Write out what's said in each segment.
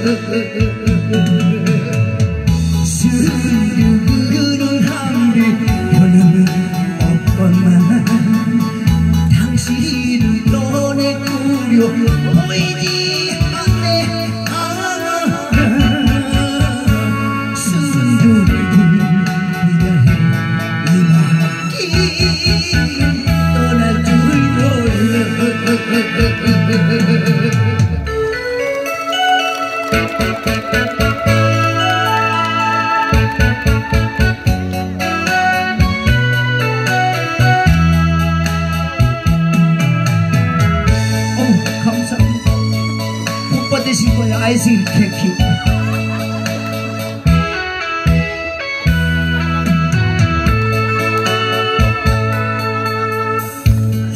서서입 거예요, 아이스크림 케이크.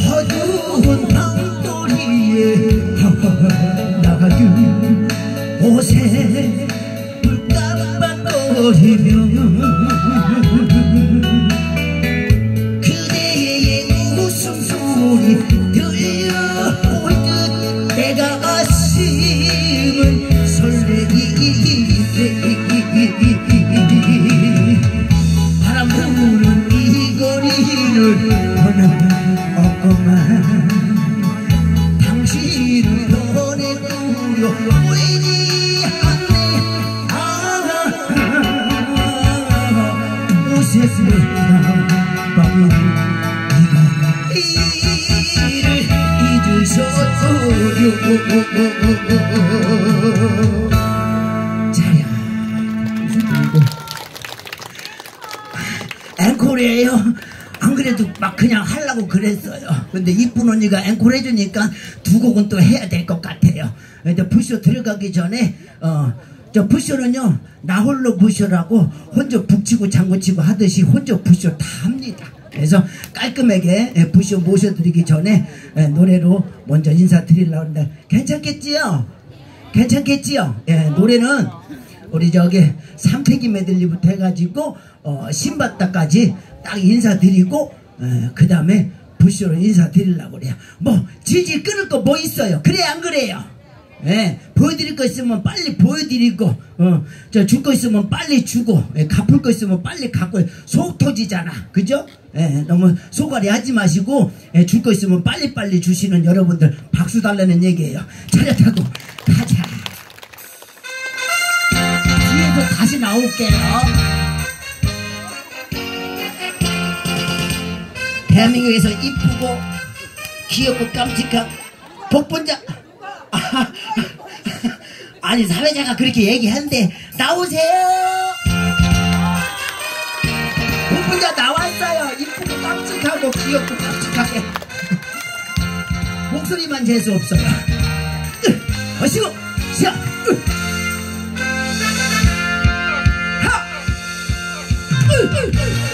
어두운 밤도리에 나가준 옷에 불깜빡거리며 자야 앵콜이에요. 안 그래도 막 그냥 하려고 그랬어요. 근데 이쁜 언니가 앵콜 해주니까 두 곡은 또 해야 될 것 같아요. 근데 부쇼 들어가기 전에 어. 저 부쇼는요 나 홀로 부쇼라고 혼자 북치고 장구치고 하듯이 혼자 부쇼 다 합니다. 그래서 깔끔하게 예, 부쇼 모셔드리기 전에 예, 노래로 먼저 인사드리려고 하는데 괜찮겠지요? 괜찮겠지요? 예, 노래는 우리 저기 삼태기 메들리부터 해가지고 어, 신바다까지 딱 인사드리고 그 다음에 부쇼로 인사드리려고 그래요. 뭐 질질 끊을 거 뭐 있어요? 그래 안 그래요? 예, 보여드릴 거 있으면 빨리 보여드리고, 어, 저 줄 거 있으면 빨리 주고, 예, 갚을 거 있으면 빨리 갚고, 속 터지잖아. 그죠? 예, 너무 소갈이 하지 마시고, 예, 줄 거 있으면 빨리빨리 주시는 여러분들 박수 달라는 얘기예요. 차렷하고, 가자. 뒤에서 다시 나올게요. 대한민국에서 이쁘고 귀엽고 깜찍한 복본자 아, 아니 사회자가 그렇게 얘기하는데 나오세요! 복본자 나왔어요. 이쁘고 깜찍하고 귀엽고 깜찍하게. 목소리만 재수 없어요 으, 어시고 자 으. 하! 으, 으, 으.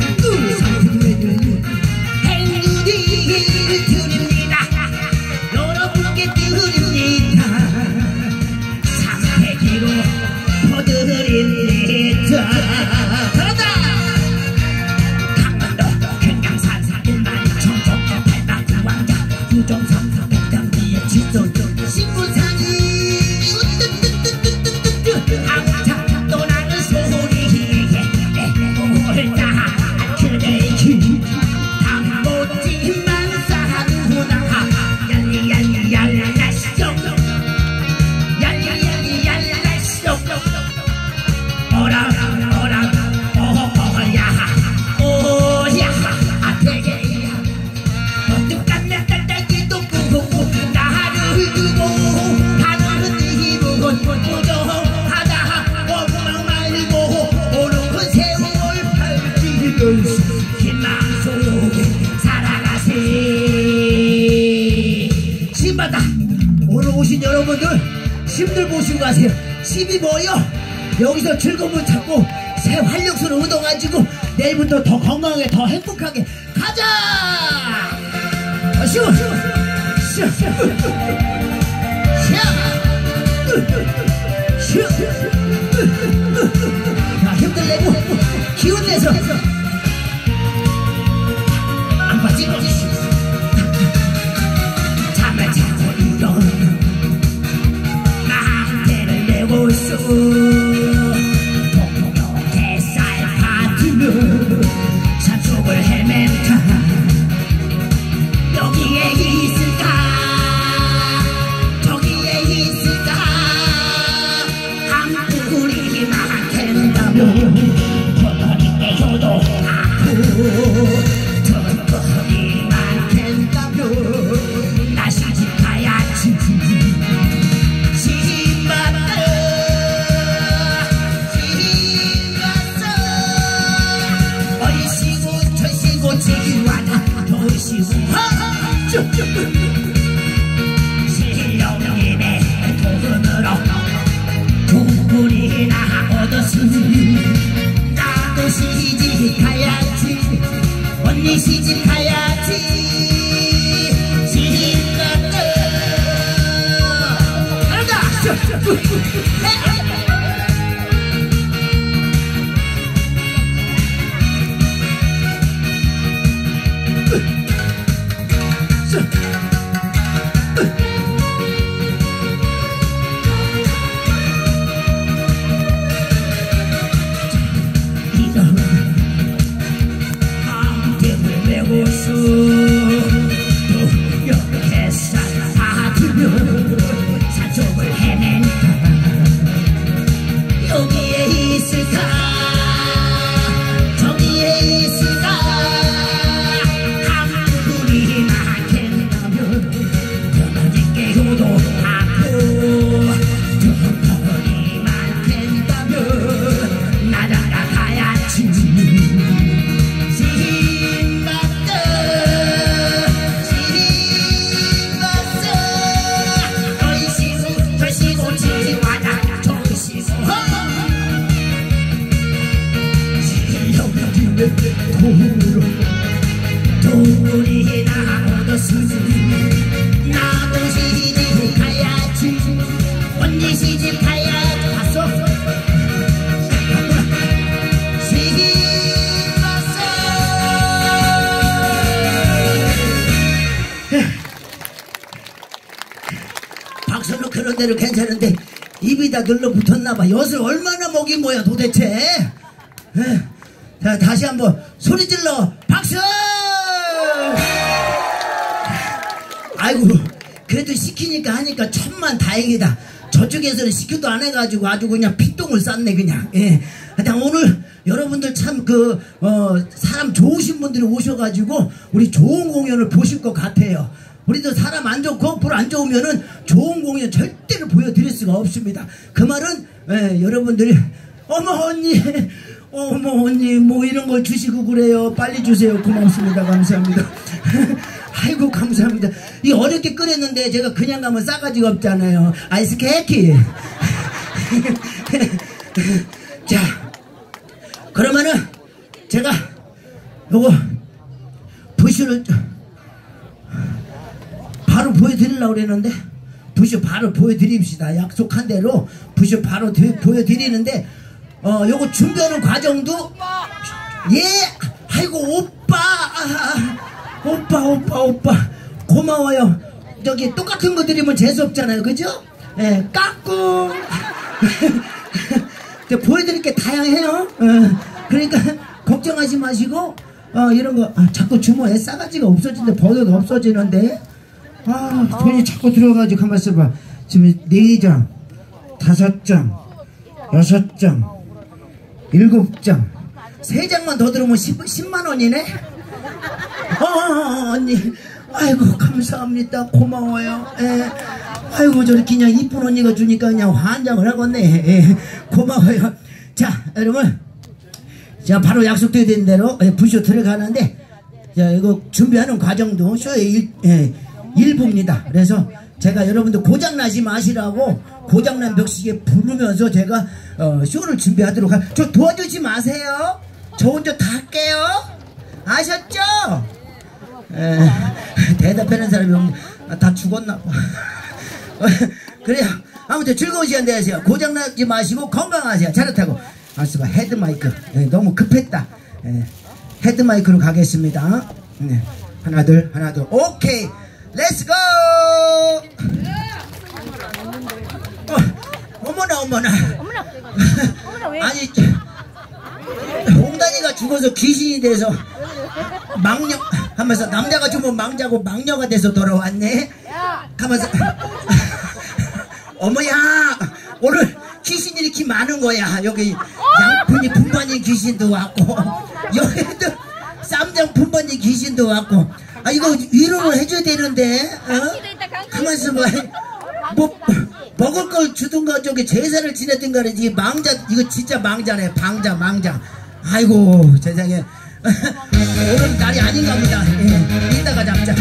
오신 여러분들 힘들 보시고 가세요? 힘이 뭐요? 여기서 즐거움을 찾고 새 활력소를 얻어가지고 내일부터 더 건강하게 더 행복하게. 가자! 어, 쉬워 쉬워 쉬워 쉬워 쉬워. 자 힘들 내고? 기운 내서 시집 가야지. 언니 시집 가야지. 시집 갔다 가자 대로 괜찮은데 입이 다 눌러붙었나 봐. 엿을 얼마나 먹인 거야 도대체? 에, 자 다시 한번 소리 질러. 박수! 아이고 그래도 시키니까 하니까 천만 다행이다. 저쪽에서는 시켜도 안 해가지고 아주 그냥 피똥을 쌌네 그냥. 예. 하여튼 오늘 여러분들 참 그 어, 사람 좋으신 분들이 오셔가지고 우리 좋은 공연을 보실 것 같아요 우리도 사람 안 좋고 불 안 좋으면은 좋은 공연 절대로 보여드릴 수가 없습니다. 그 말은 예, 여러분들이 어머 언니 어머 언니 뭐 이런 걸 주시고 그래요. 빨리 주세요. 고맙습니다. 감사합니다. 아이고 감사합니다. 이 어렵게 끓였는데 제가 그냥 가면 싸가지가 없잖아요. 아이스 케이크. 자 그러면은 제가 요거 부슈를 바로 보여드리려고 그랬는데 부슈 바로 보여드립시다. 약속한 대로 부슈 바로 드- 보여드리는데 어 요거 준비하는 과정도 예! 아이고 오빠! 아, 오빠 오빠 오빠. 고마워요. 저기 똑같은 거 드리면 재수 없잖아요. 그죠? 예 까꿍. 보여드릴 게 다양해요. 어, 그러니까 걱정하지 마시고 어 이런 거 아, 자꾸 주머니에 싸가지가 없어지는데 버릇 없어지는데 아 돈이 자꾸 들어가지고 가만 있어봐. 지금 네장 다섯 장 여섯 장 일곱 장. 세 장만 더 들으면 10, 10만 원이네? 어, 언니. 아이고 감사합니다. 고마워요. 예. 아이고 저렇게 그냥 이쁜 언니가 주니까 그냥 환장을 하겠네. 예. 고마워요. 자 여러분. 자 바로 약속되어 된 대로 예, 부쇼 들어가는데 자 이거 준비하는 과정도 쇼의 일, 예, 일부입니다 그래서 제가 여러분들 고장나지 마시라고 고장난 벽시계 부르면서 제가 어, 쇼를 준비하도록 할. 저 도와주지 마세요. 저 혼자 다 할게요. 아셨죠? 에, 대답하는 사람이 없네. 아, 다 죽었나 봐. 그래요. 아무튼 즐거운 시간 되세요. 고장나지 마시고 건강하세요. 잘했다고. 아 수가 헤드마이크. 예, 너무 급했다. 예, 헤드마이크로 가겠습니다. 네. 하나 둘 하나 둘 오케이 렛츠고 어, 어머나. 어머나? 아니 홍단이가 죽어서 귀신이 돼서 망녀 하면서 남자가 죽으면 망자고 망녀가 돼서 돌아왔네. 가면서 어머야 오늘 귀신 이렇게 많은 거야. 여기 양푼이 분반인 귀신도 왔고 여기도 쌈장 분반인 귀신도 왔고. 아 이거 위로 를 해줘야 되는데 어? 가만있어 봐. 뭐 먹을 걸 주든가 저기 제사를 지내든가 그러지 망자 이거 진짜 망자네. 방자 망자. 아이고 세상에. 오늘 날이 아닌가 보다. 예, 이따가 잡자.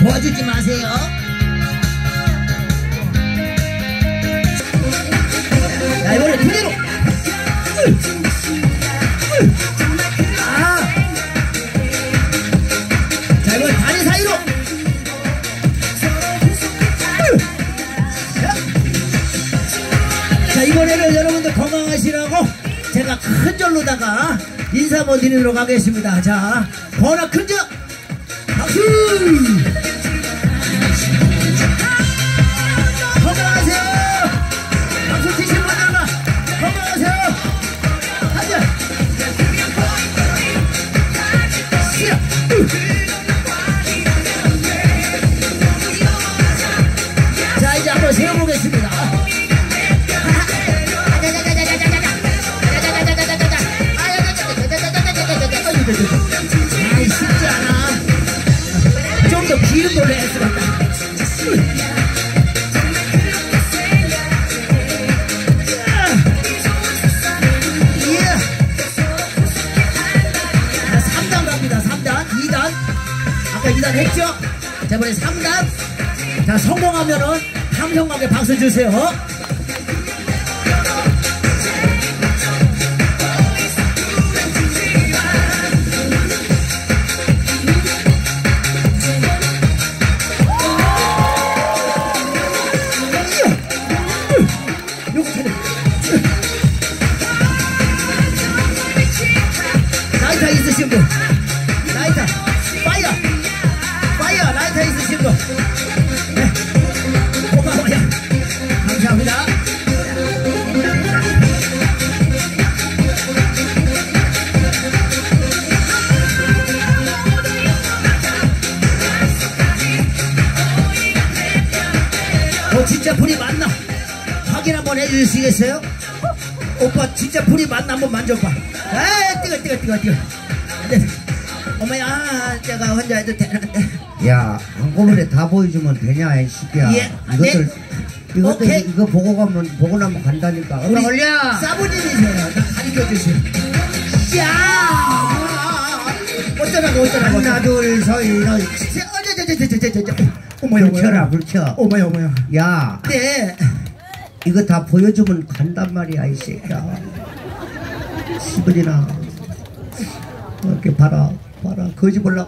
도와주지 마세요 자 이번 다리 사이로 자 이번에는 여러분들 건강하시라고 제가 큰 절로다가 인사 한번 드리도록 하겠습니다. 자 번화 큰절 아이 쉽지 않아 좀더긴 노래 했으면 예. 자, 3단 갑니다. 3단, 2단. 아까 2단 했죠? 자, 이번에 3단. 자, 성공하면은 함성하게 박수 주세요. 해주시겠어요? 오빠 진짜 불이 맞나 한번 만져봐 아 뜨거 뜨거 뜨거 뜨거 네. 어머야 제가 혼자 해도 되는데 야, 한꺼번에 다 보여주면 되냐, 이 새끼야. 예, 이것들, 네. 이것들, 오케이. 이거 보고 가면, 보고 나면 간다니까. 우리 올려! 사부님이세요 나 가르쳐 주세요 야 어쩌라고 어쩌라고 하나, 둘, 서, 너, 어쩌저저저저저저 어머야 어머야 불쳐. 어머야 어머야 야, 네 이거 다 보여주면 간단 말이야, 이 새끼야. 시부리나. 이렇게 봐라, 봐라. 거지 몰라.